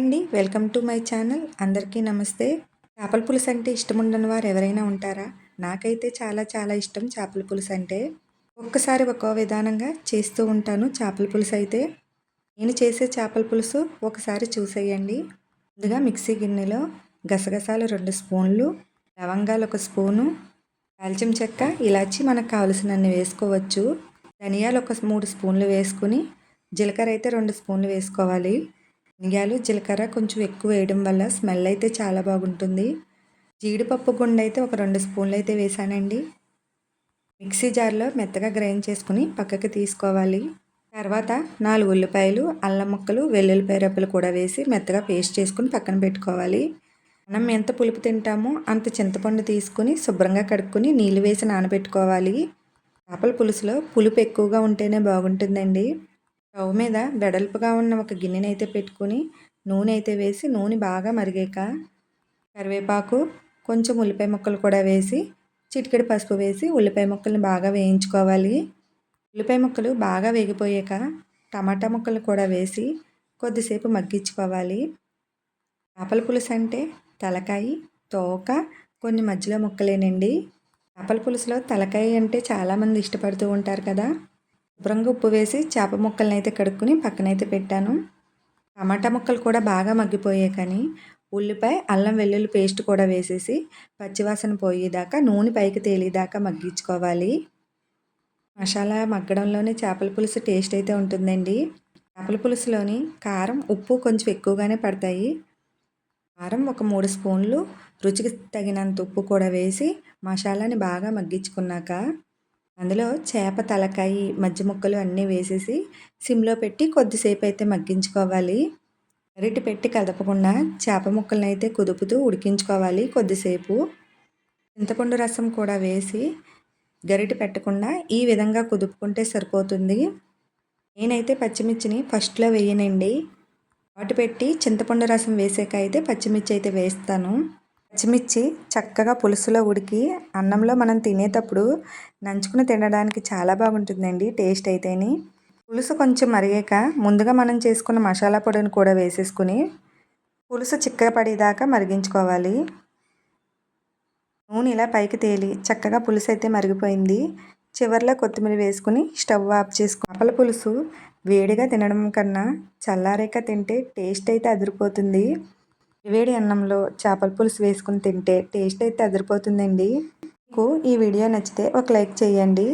అండి. Welcome to my channel. అందరికీ నమస్తే. చేపల పులుసు అంటే ఇష్టం ఉండని వారు ఎవరైనా ఉంటారా? నాకైతే చాలా చాలా ఇష్టం చేపల పులుసు అంటే. ఒక్కసారి ఒక్కో విధానంగా చేస్తూ ఉంటాను చేపల పులుసు అయితే. నేను చేసే చేపల పులుసు ఒకసారి చూసేయండి. ముందుగా మిక్సీ గిన్నెలో గసగసాలు రెండు స్పూన్లు లవంగాలు ఒక స్పూను దాల్చిన చెక్క ఇలాచి మనకు కావలసినన్ని వేసుకోవచ్చు. ధనియాలు ఒక మూడు స్పూన్లు వేసుకుని జీలకర్ర అయితే రెండు స్పూన్లు వేసుకోవాలి. ధనియాలు జీలకర్ర కొంచెం ఎక్కువ వేయడం వల్ల స్మెల్ అయితే చాలా బాగుంటుంది. జీడిపప్పు గుండె అయితే ఒక రెండు స్పూన్లు అయితే వేసానండి. మిక్సీ జార్లో మెత్తగా గ్రైండ్ చేసుకుని పక్కకి తీసుకోవాలి. తర్వాత నాలుగు ఉల్లిపాయలు అల్లం ముక్కలు వెల్లుల్లిపాయ రెప్పలు కూడా వేసి మెత్తగా పేస్ట్ చేసుకుని పక్కన పెట్టుకోవాలి. మనం ఎంత పులుపు తింటామో అంత చింతపండు తీసుకుని శుభ్రంగా కడుక్కొని నీళ్ళు వేసి నానబెట్టుకోవాలి. చేపల పులుసులో పులుపు ఎక్కువగా ఉంటేనే బాగుంటుందండి. స్టవ్ మీద వెడల్పుగా ఉన్న ఒక గిన్నెనైతే పెట్టుకుని నూనె అయితే వేసి నూనె బాగా మరిగాక కరివేపాకు కొంచెం ఉల్లిపాయ ముక్కలు కూడా వేసి చిటికెడు పసుపు వేసి ఉల్లిపాయ ముక్కల్ని బాగా వేయించుకోవాలి. ఉల్లిపాయ ముక్కలు బాగా వేగిపోయాక టమాటా ముక్కలు కూడా వేసి కొద్దిసేపు మగ్గించుకోవాలి. చేపల పులుసు అంటే తలకాయ తోక కొన్ని మధ్యలో ముక్కలేనండి. చేపల పులుసులో తలకాయ అంటే చాలామంది ఇష్టపడుతూ ఉంటారు కదా. శుభ్రంగా ఉప్పు వేసి చేప ముక్కలను అయితే కడుక్కుని పక్కనైతే పెట్టాను. టమాటా ముక్కలు కూడా బాగా మగ్గిపోయాయి కానీ ఉల్లిపాయ అల్లం వెల్లుల్లి పేస్ట్ కూడా వేసేసి పచ్చివాసన పోయేదాకా నూనె పైకి తేలిదాకా మగ్గించుకోవాలి. మసాలా మగ్గడంలోనే చేపల పులుసు టేస్ట్ అయితే ఉంటుందండి. చేపల పులుసులోని కారం ఉప్పు కొంచెం ఎక్కువగానే పడతాయి. కారం ఒక మూడు స్పూన్లు రుచికి తగినంత ఉప్పు కూడా వేసి మసాలాని బాగా మగ్గించుకున్నాక అందులో చేప తలకాయి మజ్జి ముక్కలు అన్నీ వేసేసి సిమ్లో పెట్టి కొద్దిసేపు అయితే మగ్గించుకోవాలి. అరటి పెట్టి కదపకుండా చేప ముక్కలను అయితే కుదుపుతూ ఉడికించుకోవాలి కొద్దిసేపు. చింతపండు రసం కూడా వేసి గరిటె పెట్టకుండా ఈ విధంగా కుదుపుకుంటే సరిపోతుంది. నేనైతే పచ్చిమిర్చిని ఫస్ట్లో వేయనండి. వాటి పెట్టి చింతపండు రసం వేసాక అయితే పచ్చిమిర్చి అయితే వేస్తాను. పచ్చిమిర్చి చక్కగా పులుసులో ఉడికి అన్నంలో మనం తినేటప్పుడు నంచుకుని తినడానికి చాలా బాగుంటుందండి టేస్ట్ అయితేని. పులుసు కొంచెం మరిగాక ముందుగా మనం చేసుకున్న మసాలా పొడిని కూడా వేసేసుకుని పులుసు చిక్కగా పడేదాకా మరిగించుకోవాలి. నూనె ఇలా పైకి తేలి చక్కగా పులుసు అయితే మరిగిపోయింది. చివరిలో కొత్తిమీర వేసుకుని స్టవ్ ఆఫ్ చేసుకో చేపల పులుసు వేడిగా తినడం కన్నా చల్లారేక తింటే టేస్ట్ అయితే అదిరిపోతుంది. వేడి అన్నంలో చేపల పులుసు వేసుకుని తింటే టేస్ట్ అయితే అదిరిపోతుందండి. మీకు ఈ వీడియో నచ్చితే ఒక లైక్ చేయండి.